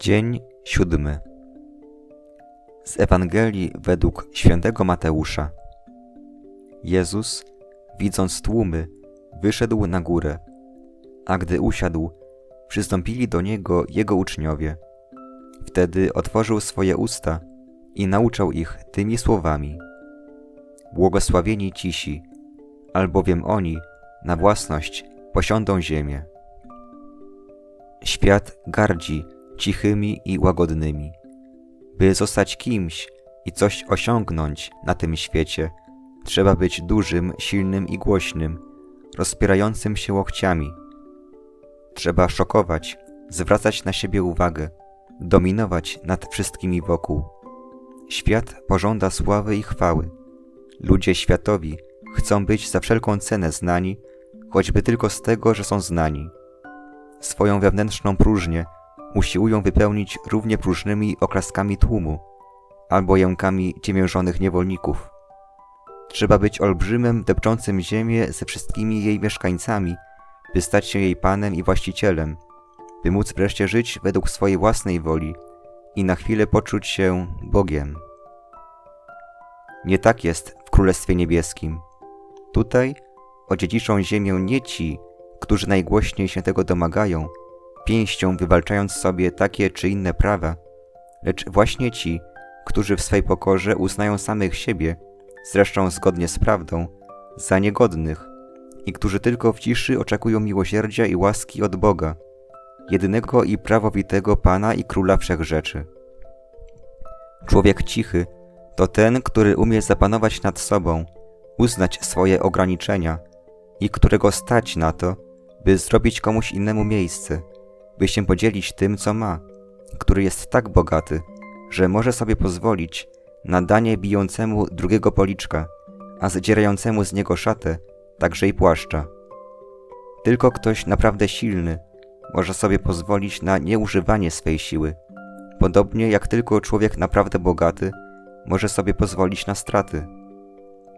Dzień siódmy. Z Ewangelii według świętego Mateusza. Jezus, widząc tłumy, wyszedł na górę, a gdy usiadł, przystąpili do niego jego uczniowie. Wtedy otworzył swoje usta i nauczał ich tymi słowami: Błogosławieni cisi, albowiem oni na własność posiądą ziemię. Świat gardzi cichymi i łagodnymi. By zostać kimś i coś osiągnąć na tym świecie, trzeba być dużym, silnym i głośnym, rozpierającym się łokciami. Trzeba szokować, zwracać na siebie uwagę, dominować nad wszystkimi wokół. Świat pożąda sławy i chwały. Ludzie światowi chcą być za wszelką cenę znani, choćby tylko z tego, że są znani. Swoją wewnętrzną próżnię usiłują wypełnić równie próżnymi oklaskami tłumu albo jękami ciemiężonych niewolników. Trzeba być olbrzymem depczącym ziemię ze wszystkimi jej mieszkańcami, by stać się jej panem i właścicielem, by móc wreszcie żyć według swojej własnej woli i na chwilę poczuć się Bogiem. Nie tak jest w Królestwie Niebieskim. Tutaj odziedziczą ziemię nie ci, którzy najgłośniej się tego domagają, pięścią wywalczając sobie takie czy inne prawa, lecz właśnie ci, którzy w swej pokorze uznają samych siebie, zresztą zgodnie z prawdą, za niegodnych i którzy tylko w ciszy oczekują miłosierdzia i łaski od Boga, jedynego i prawowitego Pana i Króla Wszechrzeczy. Człowiek cichy to ten, który umie zapanować nad sobą, uznać swoje ograniczenia i którego stać na to, by zrobić komuś innemu miejsce, by się podzielić tym, co ma, który jest tak bogaty, że może sobie pozwolić na danie bijącemu drugiego policzka, a zdzierającemu z niego szatę, także i płaszcza. Tylko ktoś naprawdę silny może sobie pozwolić na nieużywanie swej siły, podobnie jak tylko człowiek naprawdę bogaty może sobie pozwolić na straty.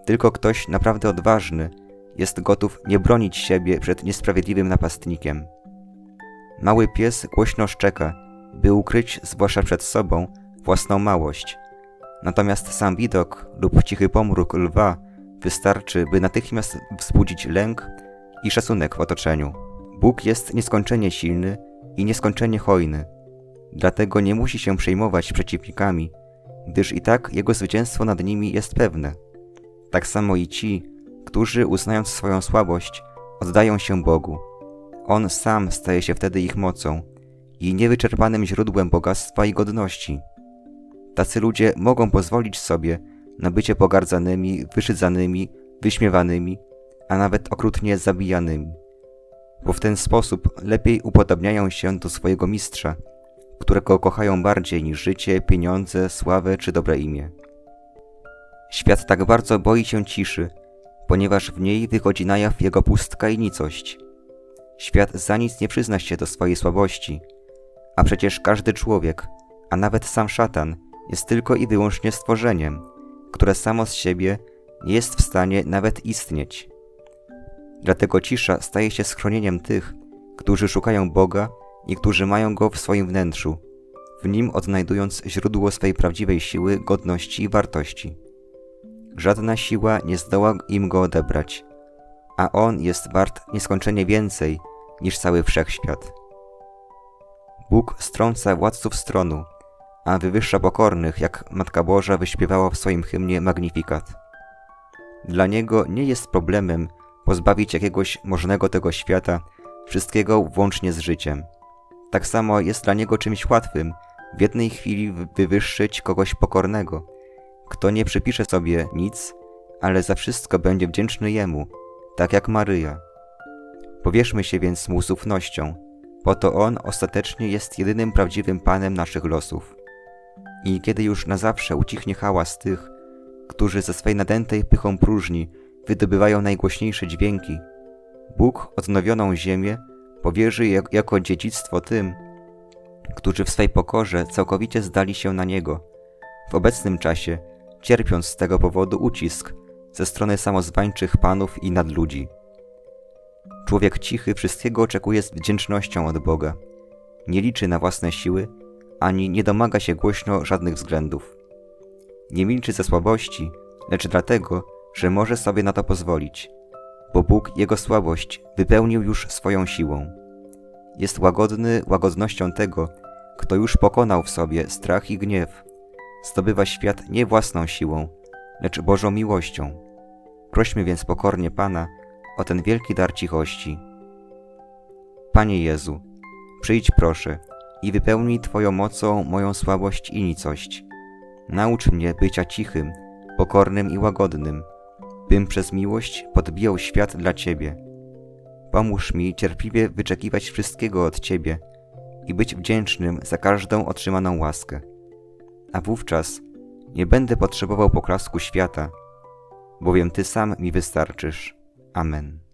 Tylko ktoś naprawdę odważny jest gotów nie bronić siebie przed niesprawiedliwym napastnikiem. Mały pies głośno szczeka, by ukryć, zwłaszcza przed sobą, własną małość. Natomiast sam widok lub cichy pomruk lwa wystarczy, by natychmiast wzbudzić lęk i szacunek w otoczeniu. Bóg jest nieskończenie silny i nieskończenie hojny. Dlatego nie musi się przejmować przeciwnikami, gdyż i tak jego zwycięstwo nad nimi jest pewne. Tak samo i ci, którzy uznając swoją słabość, oddają się Bogu. On sam staje się wtedy ich mocą i niewyczerpanym źródłem bogactwa i godności. Tacy ludzie mogą pozwolić sobie na bycie pogardzanymi, wyszydzanymi, wyśmiewanymi, a nawet okrutnie zabijanymi, bo w ten sposób lepiej upodobniają się do swojego mistrza, którego kochają bardziej niż życie, pieniądze, sławę czy dobre imię. Świat tak bardzo boi się ciszy, ponieważ w niej wychodzi na jaw jego pustka i nicość. Świat za nic nie przyzna się do swojej słabości, a przecież każdy człowiek, a nawet sam szatan, jest tylko i wyłącznie stworzeniem, które samo z siebie nie jest w stanie nawet istnieć. Dlatego cisza staje się schronieniem tych, którzy szukają Boga i którzy mają Go w swoim wnętrzu, w Nim odnajdując źródło swej prawdziwej siły, godności i wartości. Żadna siła nie zdoła im Go odebrać, a On jest wart nieskończenie więcej niż cały wszechświat. Bóg strąca władców stronu, a wywyższa pokornych, jak Matka Boża wyśpiewała w swoim hymnie Magnifikat. Dla Niego nie jest problemem pozbawić jakiegoś możnego tego świata wszystkiego włącznie z życiem. Tak samo jest dla Niego czymś łatwym w jednej chwili wywyższyć kogoś pokornego, kto nie przypisze sobie nic, ale za wszystko będzie wdzięczny Jemu, tak jak Maryja. Powierzmy się więc mu z ufnością, po to On ostatecznie jest jedynym prawdziwym Panem naszych losów. I kiedy już na zawsze ucichnie hałas tych, którzy ze swej nadętej pychą próżni wydobywają najgłośniejsze dźwięki, Bóg odnowioną ziemię powierzy jak, jako dziedzictwo tym, którzy w swej pokorze całkowicie zdali się na Niego, w obecnym czasie cierpiąc z tego powodu ucisk ze strony samozwańczych panów i nadludzi. Człowiek cichy wszystkiego oczekuje z wdzięcznością od Boga. Nie liczy na własne siły, ani nie domaga się głośno żadnych względów. Nie milczy ze słabości, lecz dlatego, że może sobie na to pozwolić, bo Bóg jego słabość wypełnił już swoją siłą. Jest łagodny łagodnością tego, kto już pokonał w sobie strach i gniew. Zdobywa świat nie własną siłą, lecz Bożą miłością. Prośmy więc pokornie Pana o ten wielki dar cichości. Panie Jezu, przyjdź proszę i wypełnij Twoją mocą moją słabość i nicość. Naucz mnie bycia cichym, pokornym i łagodnym, bym przez miłość podbijał świat dla Ciebie. Pomóż mi cierpliwie wyczekiwać wszystkiego od Ciebie i być wdzięcznym za każdą otrzymaną łaskę. A wówczas nie będę potrzebował poklasku świata, bowiem Ty sam mi wystarczysz. Amen.